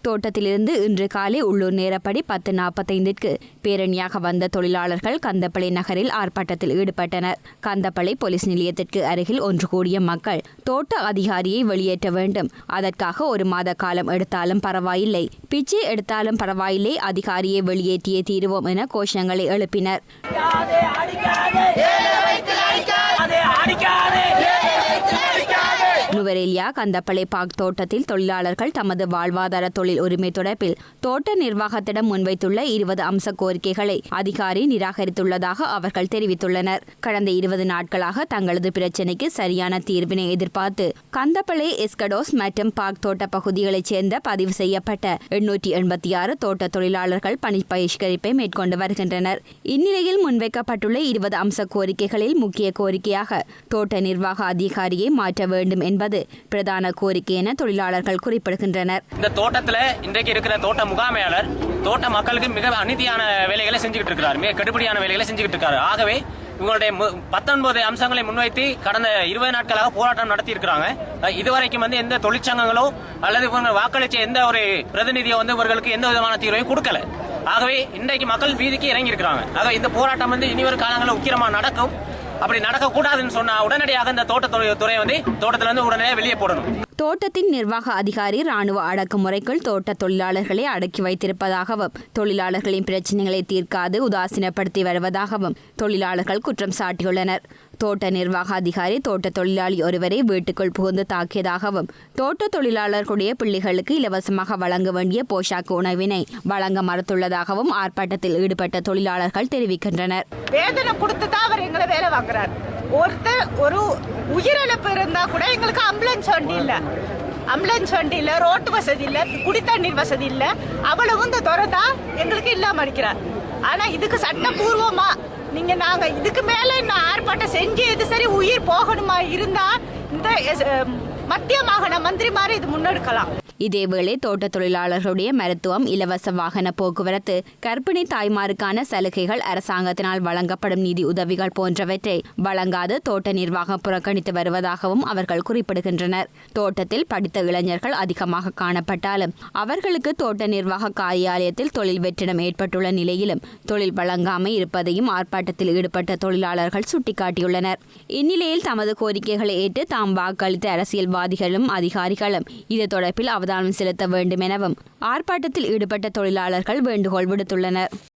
தோட்டத்திலிருந்து இன்று காலை உள்ளூர் நேரப்படி பத்து நாற்பத்தைந்திற்கு பேரணியாக வந்த தொழிலாளர்கள் கந்தப்பளை நகரில் ஆர்ப்பாட்டத்தில் ஈடுபட்டனர். கந்தப்பளை போலீஸ் நிலையத்திற்கு அருகில் ஒன்று கூடிய மக்கள் தோட்ட அதிகாரியை வெளியேற்ற வேண்டும். அதற்காக ஒரு மாத காலம் எடுத்தாலும் பரவாயில்லை. பிச்சை எடுத்தாலும் பரவாயில்லை. அதிகாரியை வெளியேற்றியே தீருவோம் என கோஷங்களை எழுப்பினர். ஆஸ்திரேலியா கந்தப்பளை பாக் தோட்டத்தில் தொழிலாளர்கள் தமது வாழ்வாதார தொழில் உரிமை தொடர்பில் தோட்ட நிர்வாகத்திடம் முன்வைத்துள்ள இருபது அம்ச கோரிக்கைகளை அதிகாரி நிராகரித்துள்ளதாக அவர்கள் தெரிவித்துள்ளனர். கடந்த இருபது நாட்களாக தங்களது பிரச்சினைக்கு சரியான தீர்வினை எதிர்பார்த்து கந்தப்பளை எஸ்கடோஸ் மற்றும் பாக் தோட்ட பகுதிகளைச் சேர்ந்த பதிவு செய்யப்பட்ட எண்ணூற்றி எண்பத்தி ஆறு தோட்ட தொழிலாளர்கள் பணி பயிஷ்கரிப்பை மேற்கொண்டு வருகின்றனர். இந்நிலையில் முன்வைக்கப்பட்டுள்ள இருபது அம்ச கோரிக்கைகளில் முக்கிய கோரிக்கையாக தோட்ட நிர்வாக அதிகாரியை மாற்ற வேண்டும் என்பது பிரதான கோரிக்கை என தொழிலாளர்கள் குறிப்பிடுகின்றனர். இந்த தோட்டத்துல இன்றைக்கு இருக்கிற தோட்ட முகாமையாளர் தோட்ட மக்களுக்கு மிக அநீதியான வேலைகளை செஞ்சுக்கிட்டு இருக்கிறார். மிக கடுபடியான வேலைகளை செஞ்சுக்கிட்டு இருக்காரு. ஆகவே இவங்களுடைய மு- பத்தொன்பது அம்சங்களை முன்வைத்து கடந்த இருபது நாட்களாக போராட்டம் நடத்தி இருக்கிறாங்க இதுவரைக்கும் வந்து எந்த தொழிற்சங்கங்களோ அல்லது இவங்க வாக்களிச்ச எந்த ஒரு பிரதிநிதியோ வந்து இவர்களுக்கு எந்த விதமான தீர்வையும் கொடுக்கல. ஆகவே இன்றைக்கு மக்கள் வீதிக்கு இறங்கி இருக்கிறாங்க ஆகவே இந்த போராட்டம் வந்து இனிவரும் காலங்களில் உக்கிரமா நடக்கும். அப்படி நடக்கக்கூடாதுன்னு சொன்னா உடனடியாக இந்த தோட்டத்துறை துறை வந்து தோட்டத்துல இருந்து உடனடியாக வெளியே போடணும். தோட்டத்தின் நிர்வாக அதிகாரி ராணுவ அடக்குமுறைக்குள் தோட்ட தொழிலாளர்களை அடக்கி வைத்திருப்பதாகவும் தொழிலாளர்களின் பிரச்சினைகளை தீர்க்காது உதாசீனப்படுத்தி வருவதாகவும் தொழிலாளர்கள் குற்றம் சாட்டியுள்ளனர். தோட்ட நிர்வாக அதிகாரி தோட்ட தொழிலாளி ஒருவரை வீட்டுக்குள் புகுந்து தாக்கியதாகவும் தோட்ட தொழிலாளர்களுடைய பிள்ளைகளுக்கு இலவசமாக வழங்க வேண்டிய போஷாக்கு உணவினை வழங்க மறுத்துள்ளதாகவும் ஆர்ப்பாட்டத்தில் ஈடுபட்ட தொழிலாளர்கள் தெரிவிக்கின்றனர். வேதனை கொடுத்து தான் அவர் எங்களை வேலை வாங்குறாரு. ஒருத்தர் ஒரு உயிரிழப்பு இருந்தா கூட எங்களுக்கு ஆம்புலன்ஸ் வண்டி இல்ல. ஆம்புலன்ஸ் வண்டி இல்ல ரோட்டு வசதி இல்ல குடித்தண்ணீர் வசதி இல்ல. அவ்வளவு இந்த துறை எங்களுக்கு இல்லாம அடிக்கிறார் ஆனா இதுக்கு சட்டபூர்வமா நீங்க நாங்க இதுக்கு மேல இன்னும் ஆர்ப்பாட்டம் செஞ்சு எது சரி உயிர் போகணுமா இருந்தா இந்த மத்திய மாகாண மந்திரி மாதிரி இது முன்னெடுக்கலாம். இதேவேளை தோட்ட தொழிலாளர்களுடைய மருத்துவம் இலவச வாகன போக்குவரத்து கர்ப்பிணி தாய்மாருக்கான சலுகைகள் அரசாங்கத்தினால் வழங்கப்படும் நிதி உதவிகள் போன்றவற்றை வழங்காது தோட்ட நிர்வாகம் புறக்கணித்து வருவதாகவும் அவர்கள் குறிப்பிடுகின்றனர். தோட்டத்தில் படித்த இளைஞர்கள் அதிகமாக காணப்பட்டாலும் அவர்களுக்கு தோட்ட நிர்வாக காரியாலயத்தில் தொழில் வெற்றிடம் ஏற்பட்டுள்ள நிலையிலும் தொழில் வழங்காமை இருப்பதையும் ஆர்ப்பாட்டத்தில் ஈடுபட்ட தொழிலாளர்கள் சுட்டிக்காட்டியுள்ளனர். இந்நிலையில் தமது கோரிக்கைகளை ஏற்று தாம் வாக்களித்த அரசியல்வாதிகளும் அதிகாரிகளும் இது தொடர்பில் அவதானம் செலுத்த வேண்டும் எனவும் ஆர்ப்பாட்டத்தில் ஈடுபட்ட தொழிலாளர்கள் வேண்டுகோள் விடுத்துள்ளனர்.